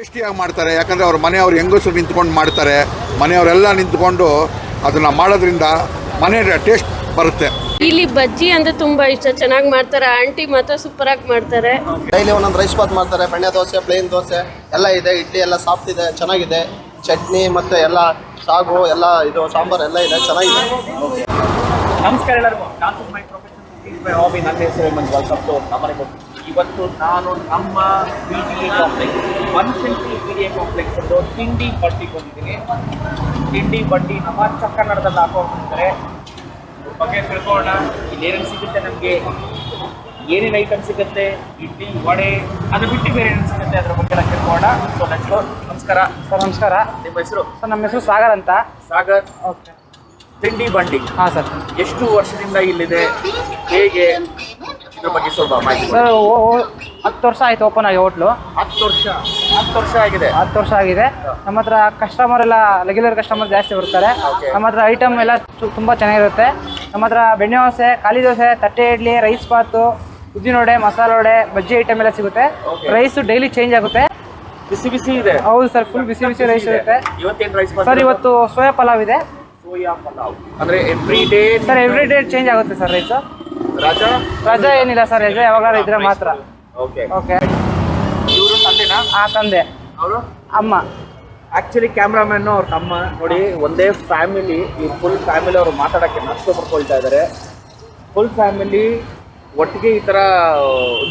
ಟೇಸ್ಟಿಯಾಗಿ ಮಾಡ್ತಾರೆ. ಯಾಕಂದರೆ ಅವ್ರ ಮನೆಯವ್ರು ಹೆಂಗಸರು ನಿಂತ್ಕೊಂಡು ಮಾಡ್ತಾರೆ. ಮನೆಯವರೆಲ್ಲ ನಿಂತ್ಕೊಂಡು ಅದನ್ನು ಮಾಡೋದ್ರಿಂದ ಮನೆ ಟೇಸ್ಟ್ ಬರುತ್ತೆ. ಇಲ್ಲಿ ಬಜ್ಜಿ ಅಂದ್ರೆ ತುಂಬಾ ಇಷ್ಟ. ಚೆನ್ನಾಗಿ ಮಾಡ್ತಾರೆ. ಆಂಟಿ ಮಾತ್ರ ಸೂಪರ್ ಆಗಿ ಮಾಡ್ತಾರೆ. ಡೈಲಿ ಒಂದೊಂದು ರೈಸ್ ಬಾತ್ ಮಾಡ್ತಾರೆ. ಬೆಣ್ಣೆ ದೋಸೆ ಪ್ಲೇನ್ ದೋಸೆ ಎಲ್ಲ ಇದೆ. ಇಡ್ಲಿ ಎಲ್ಲ ಸಾಫ್ಟ್ ಇದೆ ಚೆನ್ನಾಗಿದೆ. ಚಟ್ನಿ ಮತ್ತೆ ಎಲ್ಲ ಸಾಗು ಎಲ್ಲ ಇದು ಸಾಂಬಾರ್ ಎಲ್ಲ ಇದೆ ಚೆನ್ನಾಗಿದೆ. ನಮಸ್ಕಾರ ಎಲ್ಲರಿಗೂ. ನಾನು ಮೈ ಪ್ರೊಫೆಷನ್ ಮೈ ಹಾಬಿ ನನ್ನ ಹೆಸರು ನಮ್ಮ ಇವತ್ತು ನಾನು ನಮ್ಮ B D A complex one century B D A complex ಒಂದು ತಿಂಡಿ ಬಡ್ಡಿಗೆ ಬಂದಿದ್ದೀನಿ ತಿಂಡಿ ಬಡ್ಡಿ ನಮ್ಮ ಚಕ್ಕನ್ನಡದಲ್ಲಿ ಹಾಕೋಣ ಅಂದರೆ ಬಗ್ಗೆ ತಿಳ್ಕೊಳ್ಳೋಣ. ಇಲ್ಲೇನೇನು ಸಿಗುತ್ತೆ ನಮಗೆ? ಏನೇನು ಐಟಮ್ ಸಿಗುತ್ತೆ? ಇಡ್ಲಿ ವಡೆ ಅದು ಬಿಟ್ಟು ಬೇರೆ ಏನೇನು ಸಿಗುತ್ತೆ ಅದ್ರ ಬಗ್ಗೆ ಎಲ್ಲ ತಿಳ್ಕೊಳ್ಳೋಣ. ಸೊ ನೆಕ್ಸ್ಟ್ ನಮಸ್ಕಾರ. ಸರ್ ನಮಸ್ಕಾರ. ನಿಮ್ಮ ಹೆಸರು? ಸರ್ ನಮ್ಮ ಹೆಸರು ಸಾಗರ್ ಅಂತ. ಸಾಗರ್. ಓಕೆ. ತಿಂಡಿ ಬಂಡಿ ಹಾಂ ಸರ್. ಎಷ್ಟು ವರ್ಷದಿಂದ ಇಲ್ಲಿದೆ? ಹೇಗೆ? ಇದ್ರ ಬಗ್ಗೆ ಸ್ವಲ್ಪ ಮಾಹಿತಿ ಕೊಡಿ. ಸರ್ ಹತ್ತು ವರ್ಷ ಆಯ್ತು ಓಪನ್ ಆಗಿ ಹೋಟ್ಲು ಹತ್ತು ವರ್ಷ ಹತ್ತು ವರ್ಷ ಆಗಿದೆ ಹತ್ತು ವರ್ಷ ಆಗಿದೆ ನಮ್ಮ ಹತ್ರ ಕಸ್ಟಮರ್ ಎಲ್ಲ ರೆಗ್ಯುಲರ್ ಕಸ್ಟಮರ್ ಜಾಸ್ತಿ ಬರ್ತಾರೆ. ನಮ್ಮ ಹತ್ರ ಐಟಮ್ ಎಲ್ಲ ತುಂಬ ಚೆನ್ನಾಗಿರುತ್ತೆ. ನಮ್ಮ ಹತ್ರ ಬೆಣ್ಣೆ ದೋಸೆ ಖಾಲಿ ದೋಸೆ ತಟ್ಟೆ ಇಡ್ಲಿ ರೈಸ್ ಬಾತು ಉದ್ದಿನ ವಡೆ ಮಸಾಲೆ ವಡೆ ಬಜ್ಜಿ ಐಟಮ್ ಎಲ್ಲ ಸಿಗುತ್ತೆ. Okay. ರೈಸು ಡೈಲಿ ಚೇಂಜ್ ಆಗುತ್ತೆ. ಬಿಸಿ ಬಿಸಿ ಇದೆ. ಹೌದು ಸರ್ ಫುಲ್ ಬಿಸಿ ಬಿಸಿ ರೈಸ್ ಇರುತ್ತೆ. ಇವತ್ತೇನು ರೈಸ್ ಸರ್ ಇವತ್ತು ಸೋಯಾ ಪಲಾವ್ ಇದೆ. ಸೋಯಾ ಪಲಾವ್. ಅಂದ್ರೆ every day sir every day change ಆಗುತ್ತೆ ಸರ್ ರೈಸು ರಾಜಾ? ರಜಾ ಏನಿಲ್ಲ ಸರ್ ರಜಾ ಯಾವಾಗಾದ್ರು ಇದ್ರೆ ಮಾತ್ರ. ಓಕೆ. ಓಕೆ. ಇವರು ತಂದೆನಾ? ಆ ತಂದೆ. ಅವರು? ಅಮ್ಮ. ಆಕ್ಚುಲಿ ಕ್ಯಾಮ್ರಾಮನ್ ಅವ್ರ ತಮ್ಮ. ನೋಡಿ ಒಂದೇ ಫ್ಯಾಮಿಲಿ ಈ ಫುಲ್ ಫ್ಯಾಮಿಲಿ ಅವರು ಮಾತಾಡಕ್ಕೆ ನಷ್ಟ ಪಡ್ಕೊಳ್ತಾ ಇದ್ದಾರೆ ಫುಲ್ ಫ್ಯಾಮಿಲಿ ಒಟ್ಟಿಗೆ ಈ ತರ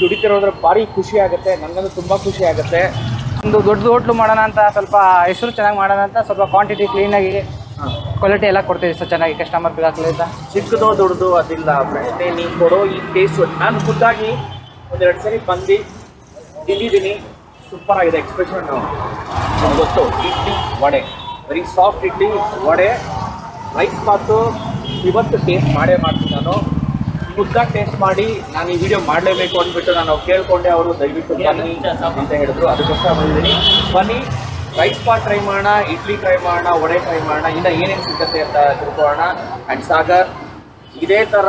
ದುಡಿತಿರೋದ್ರೆ ಭಾರಿ ಖುಷಿ ಆಗುತ್ತೆ. ನನಗಂತೂ ತುಂಬಾ ಖುಷಿ ಆಗುತ್ತೆ. ಒಂದು ದೊಡ್ಡ ಹೋಟ್ಲು ಮಾಡೋಣ ಅಂತ ಸ್ವಲ್ಪ ಹೆಸರು ಚೆನ್ನಾಗಿ ಮಾಡೋಣ ಅಂತ ಸ್ವಲ್ಪ ಕ್ವಾಂಟಿಟಿ ಕ್ಲೀನಾಗಿ ಕ್ವಾಲಿಟಿ ಎಲ್ಲ ಕೊಡ್ತೀವಿ ಸರ್ ಚೆನ್ನಾಗಿ ಕಸ್ಟಮರ್ ಅಂತ ಚಿಕ್ಕದೋ ದೊಡ್ಡದು ಅದಿಲ್ಲ ಮತ್ತೆ ನೀವು ಕೊಡೋ ಈ ಟೇಸ್ಟ್ ನಾನು ಖುದ್ದಾಗಿ ಒಂದೆರಡು ಸರಿ ಬಂದು ತಿಂದಿದ್ದೀನಿ. ಸೂಪರ್ ಆಗಿದೆ ಎಕ್ಸ್ಪ್ರೆಷನ್ ಗೊತ್ತು, idli vada. Very soft idli, vada rice ಮಾತು. ಇವತ್ತು ಟೇಸ್ಟ್ ಮಾಡೇ ಮಾಡ್ತೀನಿ ನಾನು. ಖುದ್ದಾಗಿ ಟೇಸ್ಟ್ ಮಾಡಿ, ನಾನು ಈ ವಿಡಿಯೋ ಮಾಡಲೇಬೇಕು ಅಂದ್ಬಿಟ್ಟು ನಾನು ಕೇಳಿಕೊಂಡೆ ಅವರು, ದಯವಿಟ್ಟು ಬನ್ನಿ ಅಂತ ಹೇಳಿದ್ರು. ಅದಕ್ಕೋಸ್ಕರ ಬಂದಿದ್ದೀನಿ. ಬನ್ನಿ. ರೈಸ್ ಪಾಟ್ ಟ್ರೈ ಮಾಡೋಣ ಇಡ್ಲಿ ಟ್ರೈ ಮಾಡೋಣ ವಡೆ ಟ್ರೈ ಮಾಡೋಣ ಇನ್ನು ಏನೇನು ಸಿಗುತ್ತೆ ಅಂತ ತಿಳ್ಕೊಳ್ಳೋಣ ಆ್ಯಂಡ್ ಸಾಗರ್ ಇದೇ ಥರ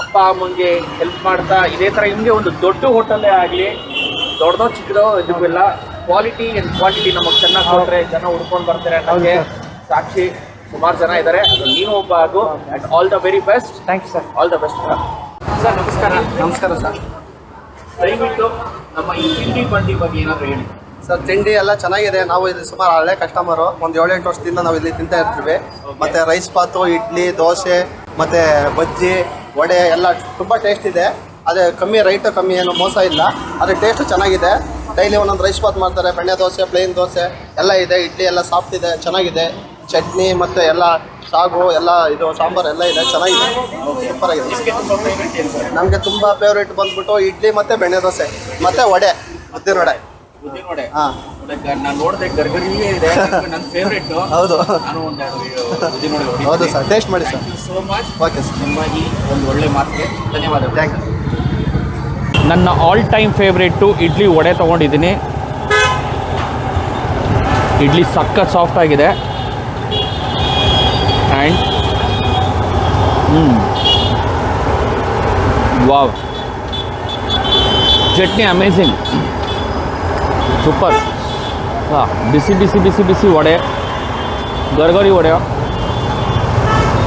ಅಪ್ಪ ಅಮ್ಮಂಗೆ ಹೆಲ್ಪ್ ಮಾಡ್ತಾ ಇದೇ ಥರ ನಿಮಗೆ ಒಂದು ದೊಡ್ಡ ಹೋಟೆಲ್ಲೇ ಆಗಲಿ ದೊಡ್ಡದೋ ಚಿಕ್ಕದೋ ಇದಕ್ಕೆಲ್ಲ ಕ್ವಾಲಿಟಿ ಆ್ಯಂಡ್ ಕ್ವಾಂಟಿಟಿ ನಮಗೆ ಚೆನ್ನಾಗಿ ಕೊಟ್ಟರೆ ಜನ ಹುಡ್ಕೊಂಡು ಬರ್ತಾರೆ ನಮಗೆ ಸಾಕ್ಷಿ ಸುಮಾರು ಜನ ಇದ್ದಾರೆ ಅದು ನೀನು ಒಬ್ಬ ಹಾಗೂ and all the very best thank you sir all the best sir ನಮಸ್ಕಾರ. ನಮಸ್ಕಾರ ಸರ್ ದಯವಿಟ್ಟು ನಮ್ಮ ಈ ತಿಂಡಿ ಬಂಡಿ ಬಗ್ಗೆ ಏನಾದರೂ ಹೇಳಿ. ಸರ್ ತಿಂಡಿ ಎಲ್ಲ ಚೆನ್ನಾಗಿದೆ. ನಾವು ಇಲ್ಲಿ ಸುಮಾರು ಹಳೆ ಕಸ್ಟಮರು ಒಂದು ಏಳೆಂಟು ವರ್ಷದಿಂದ ನಾವು ಇಲ್ಲಿ ತಿಂತಾ ಇರ್ತೀವಿ. ಮತ್ತೆ ರೈಸ್ ಬಾತು ಇಡ್ಲಿ ದೋಸೆ ಮತ್ತೆ ಬಜ್ಜಿ ವಡೆ ಎಲ್ಲ ತುಂಬ ಟೇಸ್ಟ್ ಇದೆ. ಅದೇ ಕಮ್ಮಿ ರೈಟು ಕಮ್ಮಿ ಏನು ಮೋಸ ಇಲ್ಲ. ಅದೇ ಟೇಸ್ಟು ಚೆನ್ನಾಗಿದೆ. ಡೈಲಿ ಒಂದೊಂದು ರೈಸ್ ಬಾತ್ ಮಾಡ್ತಾರೆ. ಬೆಣ್ಣೆ ದೋಸೆ ಪ್ಲೇನ್ ದೋಸೆ ಎಲ್ಲ ಇದೆ. ಇಡ್ಲಿ ಎಲ್ಲ ಸಾಫ್ಟ್ ಇದೆ ಚೆನ್ನಾಗಿದೆ. ಚಟ್ನಿ ಮತ್ತು ಎಲ್ಲ ಸಾಗು ಎಲ್ಲ ಇದು ಸಾಂಬಾರು ಎಲ್ಲ ಇದೆ. ಚೆನ್ನಾಗಿದೆ. ಸೂಪರ್ ಆಗಿದೆ. ನಿಮಗೆ ತುಂಬ ಫೇವ್ರೆಟ್ ಏನು ಸರ್ ನಮಗೆ ತುಂಬ ಫೇವ್ರೇಟ್ ಬಂದ್ಬಿಟ್ಟು ಇಡ್ಲಿ ಮತ್ತು ಬೆಣ್ಣೆ ದೋಸೆ ಮತ್ತು ವಡೆ ಉದ್ದಿನ ವಡೆ. ಉದ್ದಿನ ವಡೆ ಹಾಂ. ನಾನು ನೋಡಿದೆ ಗರ್ಗರಿಯೇ ಇದೆ ನನ್ನ ಫೇವ್ರೆಟ್ ಹೌದು. ಹೌದು ಸರ್. ಟೇಸ್ಟ್ ಮಾಡಿ sir. So much okay sir. ನಿಮ್ಮ ಈ ಒಂದು ಒಳ್ಳೆ ಮಾತಿಗೆ ಧನ್ಯವಾದಗಳು ಥ್ಯಾಂಕ್ ಯು ನನ್ನ all time favourite idli vada ತೊಗೊಂಡಿದ್ದೀನಿ. ಇಡ್ಲಿ ಸಕ್ಕ ಸಾಫ್ಟ್ ಆಗಿದೆ. And wow chutney amazing super. ಹಾಂ, ಬಿಸಿ ಬಿಸಿ ಬಿಸಿ ಬಿಸಿ ವಡೆ. ಗರ್ಗರಿ ವಡೆ.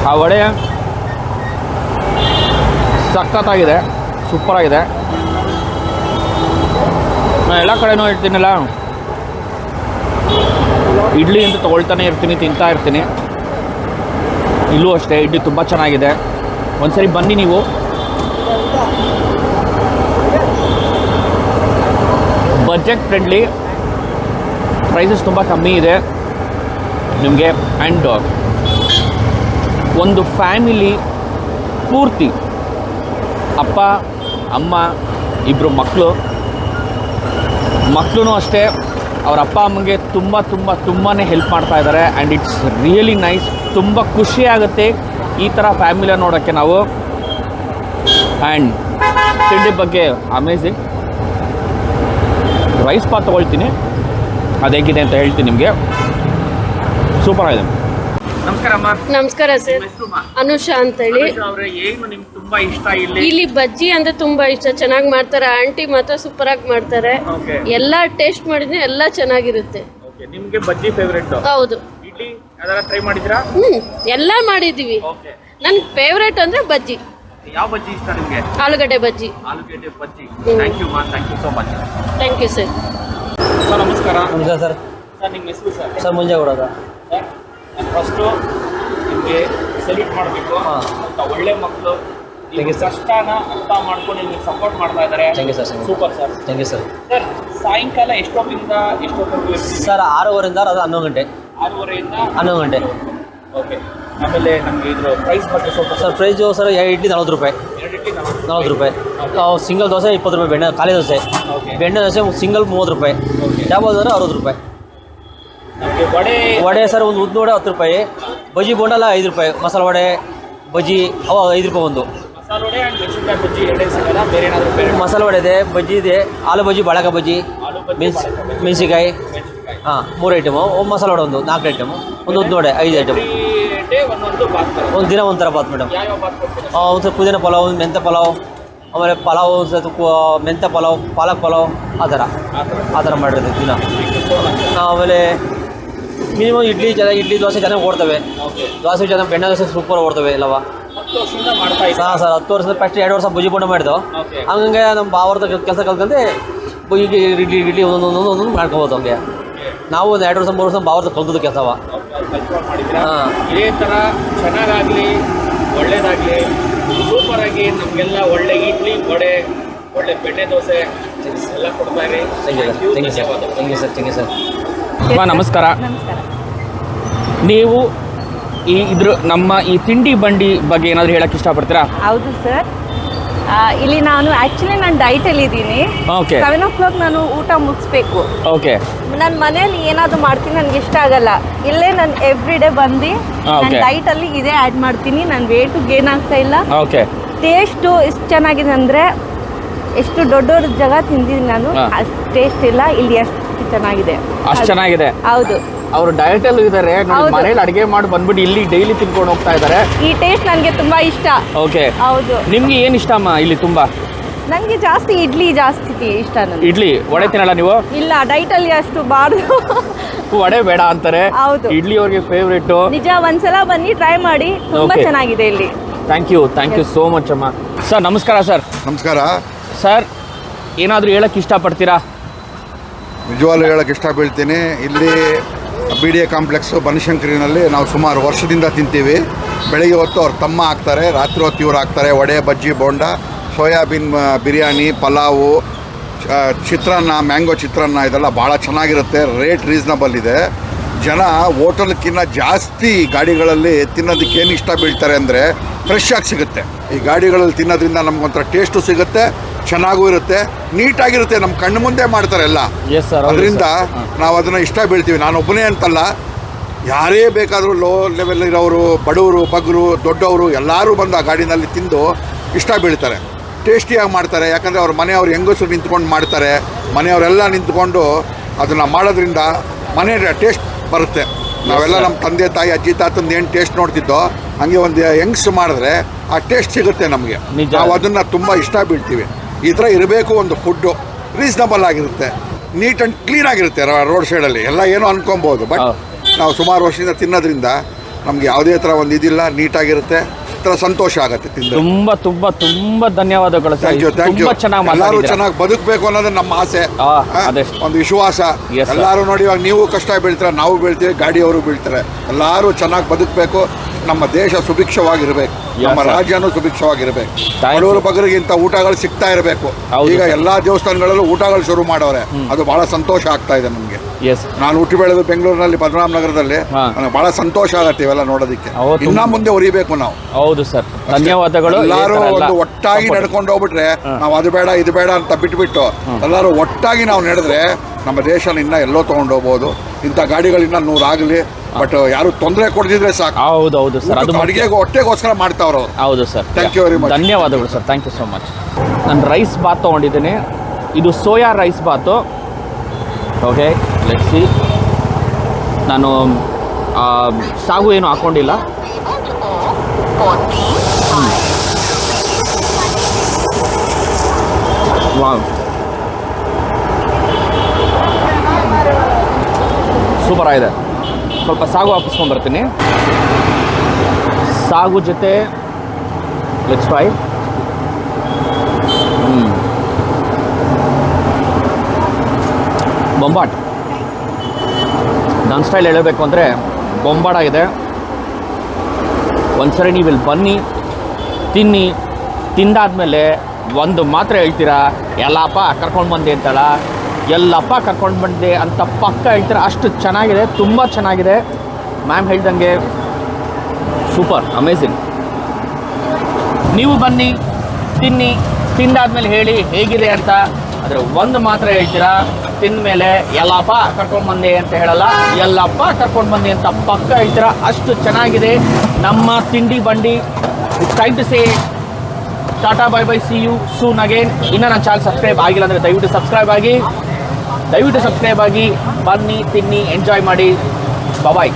ಆ ವಡೆ ಸಖತ್ತಾಗಿದೆ, ಸೂಪರಾಗಿದೆ. ನಾನು ಎಲ್ಲ ಕಡೆನೂ ಇರ್ತೀನಲ್ಲ. ಇಡ್ಲಿ ಅಂತ ತೊಗೊಳ್ತಾನೆ ಇರ್ತೀನಿ, ತಿಂತಾ ಇರ್ತೀನಿ. ಇಲ್ಲೂ ಅಷ್ಟೇ, ಇಡ್ಲಿ ತುಂಬ ಚೆನ್ನಾಗಿದೆ. ಒಂದ್ಸರಿ ಬನ್ನಿ ನೀವು. ಬಜೆಟ್ ಫ್ರೆಂಡ್ಲಿ ಪ್ರೈಸಸ್ ತುಂಬ ಕಮ್ಮಿ ಇದೆ. ನಿಮಗೆ ಆ್ಯಂಡ್ ಒಂದು ಫ್ಯಾಮಿಲಿ ಪೂರ್ತಿ ಅಪ್ಪ, ಅಮ್ಮ ಇಬ್ಬರು ಮಕ್ಕಳು ಮಕ್ಕಳು ಅಷ್ಟೇ. ಅವ್ರ ಅಪ್ಪ, ಅಮ್ಮಗೆ ತುಂಬ ತುಂಬ ತುಂಬಾ ಹೆಲ್ಪ್ ಮಾಡ್ತಾ ಇದ್ದಾರೆ ಆ್ಯಂಡ್ ಇಟ್ಸ್ ರಿಯಲಿ ನೈಸ್ ತುಂಬ ಖುಷಿ ಆಗುತ್ತೆ ಈ ಥರ ಫ್ಯಾಮಿಲಿಯ ನೋಡೋಕ್ಕೆ ನಾವು. ಆ್ಯಂಡ್ ತಿಂಡಿ ಬಗ್ಗೆ ಅಮೇಝಿಂಗ್ ರೈಸ್ ಬಾತ್ ತೊಗೊಳ್ತೀನಿ. ಅದು ಹೇಗಿದೆ ಅಂತ ಹೇಳ್ತೀನಿ ನಿಮಗೆ. ಸೂಪರ್ ಆಗಿದೆ. ನಮಸ್ಕಾರ ಸರ್? ಅನುಷಾ ಅಂತ ಹೇಳಿ ಅವ್ರೆ ಏನು ನಿಮ್ಗೆ ತುಂಬಾ ಇಷ್ಟ ಇಲ್ಲಿ? ಬಜ್ಜಿ ಅಂದ್ರೆ ತುಂಬಾ ಇಷ್ಟ. ಚೆನ್ನಾಗಿ ಮಾಡ್ತಾರೆ. ಆಂಟಿ ಮಾತ್ರ ಸೂಪರ್ ಆಗಿ ಮಾಡ್ತಾರೆ. ಓಕೆ ಎಲ್ಲಾ ಟೇಸ್ಟ್ ಮಾಡಿದ್ರೆ ಎಲ್ಲಾ ಚೆನ್ನಾಗಿರುತ್ತೆ. ಓಕೆ ನಿಮ್ಗೆ ಬಜ್ಜಿ ಫೇವ್ರೆಟ್ ಹೌದು. ಇಡ್ಲಿ ಯಾವ್ದಾರ ಟ್ರೈ ಮಾಡಿದ್ರಾ ಹ್ಮ್ ಎಲ್ಲ ಮಾಡಿದೀವಿ ಓಕೆ ನನ್ ಫೇವ್ರೇಟ್ ಅಂದ್ರೆ ಬಜ್ಜಿ. ಯಾವ ಬಜ್ಜಿ ಇಷ್ಟ ನಿಮಗೆ? ಆಲೂಗಡ್ಡೆ ಬಜ್ಜಿ. ಆಲೂಗಡ್ಡೆ ಬಜ್ಜಿ. ಥ್ಯಾಂಕ್ ಯು ಮಾ thank you so much thank you sir sir ನಮಸ್ಕಾರ. ನಮಸ್ಕಾರ ಸರ್. ಸರ್ ನಿಮ್ಮ ಹೆಸರು ಸರ್ ಸರ್ ಮುಂಜಾಗೌಡ ಸರ್. ನಾನು ಫಸ್ಟು ನಿಮಗೆ ಸೆಲ್ಯೂಟ್ ಮಾಡಬೇಕು. ಅಂತ ಒಳ್ಳೆ ಮಕ್ಕಳು ನಿಮಗೆ. ಕಷ್ಟನ ಅರ್ಥ ಮಾಡ್ಕೊಂಡು ನಿಮಗೆ ಸಪೋರ್ಟ್ ಮಾಡ್ತಾ ಇದ್ದಾರೆ. Thank you sir super sir thank you sir sir ಸಾಯಂಕಾಲ ಎಷ್ಟೊತ್ತಿಂದ ಎಷ್ಟೊತ್ತವರೆಗೂ ಇರ್ತೀವಿ ಸರ್ ಆರೂವರೆಯಿಂದ ಅದು ಹನ್ನೊಂದು ಗಂಟೆ. ಆರೂವರೆಯಿಂದ ಹನ್ನೊಂದು ಗಂಟೆ. ಓಕೆ ಆಮೇಲೆ ನಮಗೆ ಇದ್ರ ಪ್ರೈಸ್ ಬಗ್ಗೆ ಸ್ವಲ್ಪ ಸರ್ ಪ್ರೈಸು ಸರ್ ಎರಡು ಇಡ್ಲಿ ನಲ್ವತ್ತು ರೂಪಾಯಿ. ಎರಡು ಇಡ್ಲಿ ನಲ್ವತ್ತು ರೂಪಾಯಿ. ನಾವು ಸಿಂಗಲ್ ದೋಸೆ ಇಪ್ಪತ್ತು ರೂಪಾಯಿ ಬೆಣ್ಣೆ ಖಾಲಿ ದೋಸೆ. ಬೆಣ್ಣೆ ದೋಸೆ ಸಿಂಗಲ್ ಮೂವತ್ತು ರೂಪಾಯಿ. ಡಾಬಾ ದೋಸೆ ಅರವತ್ತು ರೂಪಾಯಿ. ನಮಗೆ ವಡೆ ವಡೆ ಸರ್ ಒಂದು ಉದ್ದು ವಡೆ ಹತ್ತು ರೂಪಾಯಿ. ಬಜ್ಜಿ ಬೋಂಡಲ್ಲ ಐದು ರೂಪಾಯಿ. ಮಸಾಲೆ ವಡೆ ಬಜ್ಜಿ ಅವ ಐದು ರೂಪಾಯಿ ಒಂದು. ಮಸಾಲೆ ವಡೆ ಆ್ಯಂಡ್ ಮೆಣಸಿನ್ಕಾಯಿ ಬಜ್ಜಿ ಎರಡೇ ಸಿಗಲ್ಲ ಬೇರೆ ಏನಾದರೂ ಬೇರೆ ಮಸಾಲೆ ವಡೆ ಇದೆ ಬಜ್ಜಿ ಇದೆ ಆಲೂ ಬಜ್ಜಿ ಬಾಳಕ ಬಜ್ಜಿ ಮೆಣ್ಸ್ ಮೆಣಸಿನ್ಕಾಯಿ. ಹಾಂ ಮೂರು ಐಟಮು ಮಸಾಲೆ ವಡೆ ಒಂದು ನಾಲ್ಕು ಐಟಮು ಒಂದು ಉದ್ದು ವಡೆ ಐದು ಐಟಮ್ ಒಂದೊಂದು ಒಂದು ದಿನ ಒಂಥರ ಬಾತ್ ಮೇಡಮ್. ಒಂದು ಸ್ವಲ್ಪ ಪುದೀನ ಪಲಾವ್ ಒಂದು ಮೆಂತ್ಯ ಪಲಾವ್ ಆಮೇಲೆ ಪಲಾವ್ ಮೆಂತ್ಯ ಪಲಾವ್ ಪಾಲಕ್ ಪಲಾವ್ ಆ ಥರ. ಆ ಥರ ಮಾಡಿರೋದು ಮಾಡಿರ್ತೀವಿ ದಿನ. ಆಮೇಲೆ ಮಿನಿಮಮ್ ಇಡ್ಲಿ ಚೆನ್ನಾಗಿ ಇಡ್ಲಿ ದೋಸೆ ಚೆನ್ನಾಗಿ ಓಡ್ತವೆ. ದೋಸೆ ಚೆನ್ನಾಗಿ ಬೆಣ್ಣೆ ದೋಸೆ ಸೂಪರ್ ಓಡ್ತವೆ ಇಲ್ಲವಾ? ಹಾಂ ಸರ್ ಹತ್ತು ವರ್ಷದ ಫಸ್ಟ್ ಎರಡು ವರ್ಷ ಬುಜಿ ಪುಂಡ ಮಾಡಿದ್ದು. ಹಂಗಂಗೆ ಹಂಗೆ ನಮ್ಮ ಭಾವರ್ದ ಕೆಲಸ ಕಲ್ತಂತೆ ಈಗ ಇಡ್ಲಿ ಇಡ್ಲಿ ಒಂದೊಂದು ಒಂದೊಂದು ಮಾಡ್ಕೊಬೋದು ಹಂಗೆ. ನಾವು ಒಂದು ಎರಡು ವರ್ಷ ಮೂರು ವರ್ಷ ಭಾವರ್ದ ಕಲ್ತದ್ದು ಕೆಲಸವ. ಹಾಂ. ಇದೇ ಥರ ಸೂಪರ್ ಒಳ್ಳೇದಾಗಲಿ ಸೂಪರಾಗಿ ನಮಗೆಲ್ಲ ಒಳ್ಳೆ ಇಡ್ಲಿ ವಡೆ ಒಳ್ಳೆ ಬೆಣ್ಣೆ ದೋಸೆ ಎಲ್ಲ ಕೊಡ್ತಾ ಇರಿ. Thank you thank you sir thank you sir thank sir ಅಮ್ಮ ನಮಸ್ಕಾರ. ನಮಸ್ಕಾರ. ನೀವು ಈ ಇದ್ರ ನಮ್ಮ ಈ ತಿಂಡಿ ಬಂಡಿ ಬಗ್ಗೆ ಏನಾದರೂ ಹೇಳಕ್ಕೆ ಇಷ್ಟಪಡ್ತೀರಾ? ಹೌದು ಸರ್ ಇಲ್ಲಿ ನಾನು ಆಕ್ಚುಲಿ ನಾನು ಡೈಟಲ್ಲಿ ಇದ್ದೀನಿ. ಓಕೆ ಸೆವೆನ್ ಓ ಕ್ಲಾಕ್ ನಾನು ಊಟ ಮುಗಿಸ್ಬೇಕು. ಓಕೆ ನಾನು ಮನೇಲಿ ಏನಾದ್ರು ಮಾಡ್ತೀನಿ ನನಗೆ ಇಷ್ಟ ಆಗಲ್ಲ. ಇಲ್ಲೇ ನಾನು ಎವ್ರಿ ಡೇ ಬಂದು ಡೈಟ್ ಅಲ್ಲಿ ಡೈಟಲ್ಲಿ ಇದೇ ಆಡ್ ಮಾಡ್ತೀನಿ. ನನ್ನ ವೇಟ್ ಗೇನ್ ಆಗ್ತಾ ಇಲ್ಲ. ಓಕೆ ಟೇಸ್ಟು ಎಷ್ಟು ಚೆನ್ನಾಗಿದೆ ಅಂದ್ರೆ ಎಷ್ಟು ದೊಡ್ಡ ದೊಡ್ಡ ಜಾಗ ತಿಂದಿದ್ದೀನಿ ನಾನು. ಹಾ. ಅಷ್ಟು ಟೇಸ್ಟ್ ಇಲ್ಲ. ಇಲ್ಲಿ ಎಷ್ಟು ಚೆನ್ನಾಗಿದೆ. ಅಷ್ಟು ಚೆನ್ನಾಗಿದೆ. ಹೌದು. ಅವರು ಡಯಟಲ್ಲೂ ಇದ್ದಾರೆ ಇದಾರೆ ಮನೇಲಿ ಅಡಿಗೆ ಮಾಡಿ ಬಂದ್ಬಿಟ್ಟು ಇಲ್ಲಿ ಡೈಲಿ ತಿನ್ಕೊಂಡು ಹೋಗ್ತಾ ಇದ್ದಾರೆ ಈ ಟೇಸ್ಟ್ ನನಗೆ ತುಂಬಾ ಇಷ್ಟ. ಓಕೆ ಹೌದು. ನಿಮ್ಗೆ ಏನ್ ಇಷ್ಟ ಅಮ್ಮ ಇಲ್ಲಿ ತುಂಬಾ? ನನಗೆ ಜಾಸ್ತಿ ಇಡ್ಲಿ ಜಾಸ್ತಿ ಇಷ್ಟ ನನಗೆ ಇಡ್ಲಿ ವಡೆ ತಿನ್ನಲ್ಲ ನೀವು? ಇಲ್ಲ ಡೈಟಲ್ಲಿ ಅಷ್ಟು ಬಾರ್ದು. ವಡೆ ಬೇಡ ಅಂತಾರೆ. ಹೌದು. ಇಡ್ಲಿ ಅವ್ರಿಗೆ ಫೇವ್ರೇಟ್ ನಿಜ ಒಂದ್ಸಲ ಬನ್ನಿ ಟ್ರೈ ಮಾಡಿ. ತುಂಬಾ Okay. ಚೆನ್ನಾಗಿದೆ ಇಲ್ಲಿ. Thank you thank you so much ಅಮ್ಮ. ಸರ್ ನಮಸ್ಕಾರ ಸರ್ ನಮಸ್ಕಾರ. ಸರ್ ಏನಾದರೂ ಹೇಳಕ್ಕೆ ಇಷ್ಟಪಡ್ತೀರಾ? ನಿಜವಾಗ್ಲೂ ಹೇಳಕ್ಕೆ ಇಷ್ಟ ಬೀಳ್ತೀನಿ ಇಲ್ಲಿ ಬಿ ಡಿ ಎ ಕಾಂಪ್ಲೆಕ್ಸು ಬನಶಂಕರಿನಲ್ಲಿ ನಾವು ಸುಮಾರು ವರ್ಷದಿಂದ ತಿಂತೀವಿ. ಬೆಳಗ್ಗೆ ಹೊತ್ತು ಅವ್ರ ತಮ್ಮ ಹಾಕ್ತಾರೆ, ರಾತ್ರಿ ಹೊತ್ತು ಇವ್ರು ಹಾಕ್ತಾರೆ. ವಡೆ, ಬಜ್ಜಿ, ಬೋಂಡ, ಸೋಯಾಬೀನ್ ಬಿರಿಯಾನಿ, ಪಲಾವು ಚಿತ್ರಾನ್ನ, ಮ್ಯಾಂಗೋ ಚಿತ್ರಾನ್ನ ಇದೆಲ್ಲ ಭಾಳ ಚೆನ್ನಾಗಿರುತ್ತೆ. ರೇಟ್ ರೀಸ್ನಬಲ್ ಇದೆ. ಜನ ಹೋಟೆಲ್ಕಿನ್ನ ಜಾಸ್ತಿ ಗಾಡಿಗಳಲ್ಲಿ ತಿನ್ನೋದಕ್ಕೆ ಏನು ಇಷ್ಟ ಬೀಳ್ತಾರೆ ಅಂದರೆ ಫ್ರೆಶ್ ಆಗಿ ಸಿಗುತ್ತೆ. ಈ ಗಾಡಿಗಳಲ್ಲಿ ತಿನ್ನೋದ್ರಿಂದ ನಮಗೊಂಥರ ಟೇಸ್ಟು ಸಿಗುತ್ತೆ. ಚೆನ್ನಾಗೂ ಇರುತ್ತೆ ನೀಟಾಗಿರುತ್ತೆ ನಮ್ಮ ಕಣ್ಣು ಮುಂದೆ ಮಾಡ್ತಾರೆ ಎಲ್ಲ. ಎಸ್ ಸರ್ ಅದರಿಂದ ನಾವು ಅದನ್ನು ಇಷ್ಟ ಬೀಳ್ತೀವಿ. ನಾನೊಬ್ಬನೇ ಅಂತಲ್ಲ ಯಾರೇ ಬೇಕಾದರೂ ಲೋ ಲೆವೆಲ್ ಇರೋರು ಬಡವರು ಬಗ್ಗರು ದೊಡ್ಡವರು ಎಲ್ಲರೂ ಬಂದು ಆ ಗಾಡಿನಲ್ಲಿ ತಿಂದು ಇಷ್ಟ ಬೀಳ್ತಾರೆ. ಟೇಸ್ಟಿಯಾಗಿ ಮಾಡ್ತಾರೆ ಯಾಕಂದರೆ ಅವ್ರ ಮನೆಯವ್ರು ಹೆಂಗಸರು ನಿಂತ್ಕೊಂಡು ಮಾಡ್ತಾರೆ. ಮನೆಯವರೆಲ್ಲ ನಿಂತ್ಕೊಂಡು ಅದನ್ನು ಮಾಡೋದ್ರಿಂದ ಮನೆ ಟೇಸ್ಟ್ ಬರುತ್ತೆ. ನಾವೆಲ್ಲ ನಮ್ಮ ತಂದೆ ತಾಯಿ ಅಜ್ಜಿ ತಾತಂದು ಏನು ಟೇಸ್ಟ್ ನೋಡ್ತಿದ್ದೋ ಹಂಗೆ ಒಂದು ಹೆಂಗ್ಸ್ ಮಾಡಿದ್ರೆ ಆ ಟೇಸ್ಟ್ ಸಿಗುತ್ತೆ ನಮಗೆ. ನಾವು ಅದನ್ನು ತುಂಬ ಇಷ್ಟ ಬೀಳ್ತೀವಿ. ಈ ಥರ ಇರಬೇಕು ಒಂದು ಫುಡ್ಡು ರೀಸನಬಲ್ ಆಗಿರುತ್ತೆ. ನೀಟ್ ಆ್ಯಂಡ್ ಕ್ಲೀನ್ ಆಗಿರುತ್ತೆ ರೋಡ್ ಸೈಡಲ್ಲಿ. ಎಲ್ಲ ಏನೋ ಅನ್ಕೊಬೋದು ಬಟ್ ನಾವು ಸುಮಾರು ವರ್ಷದಿಂದ ತಿನ್ನೋದ್ರಿಂದ ನಮಗೆ ಯಾವುದೇ ಥರ ಒಂದು ಇದಿಲ್ಲ ನೀಟಾಗಿರುತ್ತೆ ಒಂಥರ ಸಂತೋಷ ಆಗುತ್ತೆ ತಿಂದು ತುಂಬಾ ತುಂಬಾ ತುಂಬಾ ಧನ್ಯವಾದಗಳು ಥ್ಯಾಂಕ್ ಯು ಥ್ಯಾಂಕ್ ಯು ತುಂಬಾ ಚೆನ್ನಾಗಿ ಎಲ್ಲರೂ ಚೆನ್ನಾಗಿ ಬದುಕಬೇಕು ಅನ್ನೋದು ನಮ್ಮ ಆಸೆ. ಒಂದು ವಿಶ್ವಾಸ. ಎಲ್ಲರೂ ನೋಡಿ ಇವಾಗ ನೀವು ಕಷ್ಟ ಬೀಳ್ತೀರ ನಾವು ಬೀಳ್ತೀವಿ ಗಾಡಿಯವರು ಬೀಳ್ತಾರೆ. ಎಲ್ಲರೂ ಚೆನ್ನಾಗಿ ಬದುಕಬೇಕು ನಮ್ಮ ದೇಶ ಸುಭಿಕ್ಷವಾಗಿರಬೇಕು. ನಮ್ಮ. ರಾಜ್ಯನೂ ಸುಭಿಕ್ಷವಾಗಿರಬೇಕು. ಬಡವರು ಬಗರಿಗೆ ಇಂಥ ಊಟಗಳು ಸಿಗ್ತಾ ಇರಬೇಕು. ಈಗ ಎಲ್ಲಾ ದೇವಸ್ಥಾನಗಳಲ್ಲೂ ಊಟಗಳು ಶುರು ಮಾಡವ್ರೆ ಅದು ಬಹಳ ಸಂತೋಷ ಆಗ್ತಾ ಇದೆ ನಮಗೆ. ನಾನು ಹುಟ್ಟಿ ಬೆಳೆದು ಬೆಂಗಳೂರಿನಲ್ಲಿ ಪದ್ಮನಾಭ ನಗರದಲ್ಲಿ ಬಹಳ ಸಂತೋಷ ಆಗತ್ತೆ ಇವೆಲ್ಲ ನೋಡೋದಕ್ಕೆ. ಇನ್ನಾ ಇನ್ನ ಮುಂದೆ ಉರಿಬೇಕು ನಾವು. ಹೌದು ಸರ್ ಧನ್ಯವಾದಗಳು. ಎಲ್ಲರೂ ಒಂದು ಒಟ್ಟಾಗಿ. ನಡ್ಕೊಂಡು ಹೋಗ್ಬಿಟ್ರೆ ನಾವು ಅದು ಬೇಡ ಇದು ಬೇಡ ಅಂತ ಬಿಟ್ಬಿಟ್ಟು ಎಲ್ಲರೂ ಒಟ್ಟಾಗಿ ನಾವು ನಡೆದ್ರೆ ನಮ್ಮ ದೇಶನ ಇನ್ನ ಎಲ್ಲೋ ತಗೊಂಡು ಹೋಗ್ಬೋದು. ಇಂಥ ಗಾಡಿಗಳಿನ್ನ ನೂರಾಗಲಿ ಬಟ್ ಯಾರು ತೊಂದರೆ ಕೊಡದಿದ್ರೆ ಸಾಕು. ಹೌದು ಹೌದು ಸರ್. ಅದು ಅಡುಗೆ ಹೊಟ್ಟೆಗೋಸ್ಕರ ಮಾಡ್ತಾವ್ರು ಅವ್ರು. ಹೌದು sir. Thank you very much ಧನ್ಯವಾದಗಳು sir. Thank you so much ನಾನು ರೈಸ್ ಬಾತ್ ತೊಗೊಂಡಿದ್ದೀನಿ. ಇದು soya rice bath okay let's see ನಾನು ಸಾಗು ಏನು ಹಾಕ್ಕೊಂಡಿಲ್ಲ ವಾವ್ ಸೂಪರ್ ಆಗಿದೆ. ಸ್ವಲ್ಪ ಸಾಗು ಹಾಕಿಸ್ಕೊಂಡು ಬರ್ತೀನಿ. ಸಾಗು ಜೊತೆ ಲೆಟ್ಸ್ ಫ್ರೈ ಬೊಂಬಾಟ್. ನನ್ನ ಸ್ಟೈಲ್ ಹೇಳಬೇಕು ಅಂದರೆ ಬೊಂಬಾಡಾಗಿದೆ ಇದೆ ಒಂದ್ಸರಿ ನೀವು ಇಲ್ಲಿ ಬನ್ನಿ, ತಿನ್ನಿ, ತಿಂದಾದ್ಮೇಲೆ ಒಂದು ಮಾತ್ರ ಹೇಳ್ತೀರಾ ಎಲ್ಲಪ್ಪ ಕರ್ಕೊಂಡು ಬಂದೆ ಅಂತಲ್ಲ. ಎಲ್ಲಪ್ಪ ಕರ್ಕೊಂಡು ಬಂದೆ ಅಂತ ಪಕ್ಕ ಹೇಳ್ತಾರೆ. ಅಷ್ಟು ಚೆನ್ನಾಗಿದೆ, ತುಂಬ ಚೆನ್ನಾಗಿದೆ. ಮ್ಯಾಮ್ ಹೇಳ್ದಂಗೆ ಸೂಪರ್ ಅಮೇಝಿಂಗ್ ನೀವು ಬನ್ನಿ, ತಿನ್ನಿ, ತಿಂದಾದ್ಮೇಲೆ ಹೇಳಿ ಹೇಗಿದೆ ಅಂತ ಆದರೆ ಒಂದು ಮಾತ್ರ ಹೇಳ್ತೀರಾ? ತಿಂದ ಮೇಲೆ ಎಲ್ಲಪ್ಪ ಕರ್ಕೊಂಡು ಬಂದೆ ಅಂತ ಹೇಳಲ್ಲ ಎಲ್ಲಪ್ಪ ಕರ್ಕೊಂಡು ಬಂದೆ ಅಂತ ಪಕ್ಕ ಹೇಳ್ತೀರಾ? ಅಷ್ಟು ಚೆನ್ನಾಗಿದೆ. ನಮ್ಮ ತಿಂಡಿ ಬಂಡಿ it's time to say tata bye bye see you soon again ಇನ್ನೂ ನನ್ನ ಚಾನಲ್ ಸಬ್ಸ್ಕ್ರೈಬ್ ಆಗಿಲ್ಲ ಅಂದರೆ ದಯವಿಟ್ಟು ಸಬ್ಸ್ಕ್ರೈಬ್ ಆಗಿ. ದಯವಿಟ್ಟು ಸಬ್ಸ್ಕ್ರೈಬ್ ಆಗಿ ಬನ್ನಿ ತಿನ್ನಿ ಎಂಜಾಯ್ ಮಾಡಿ. ಬಾಯ್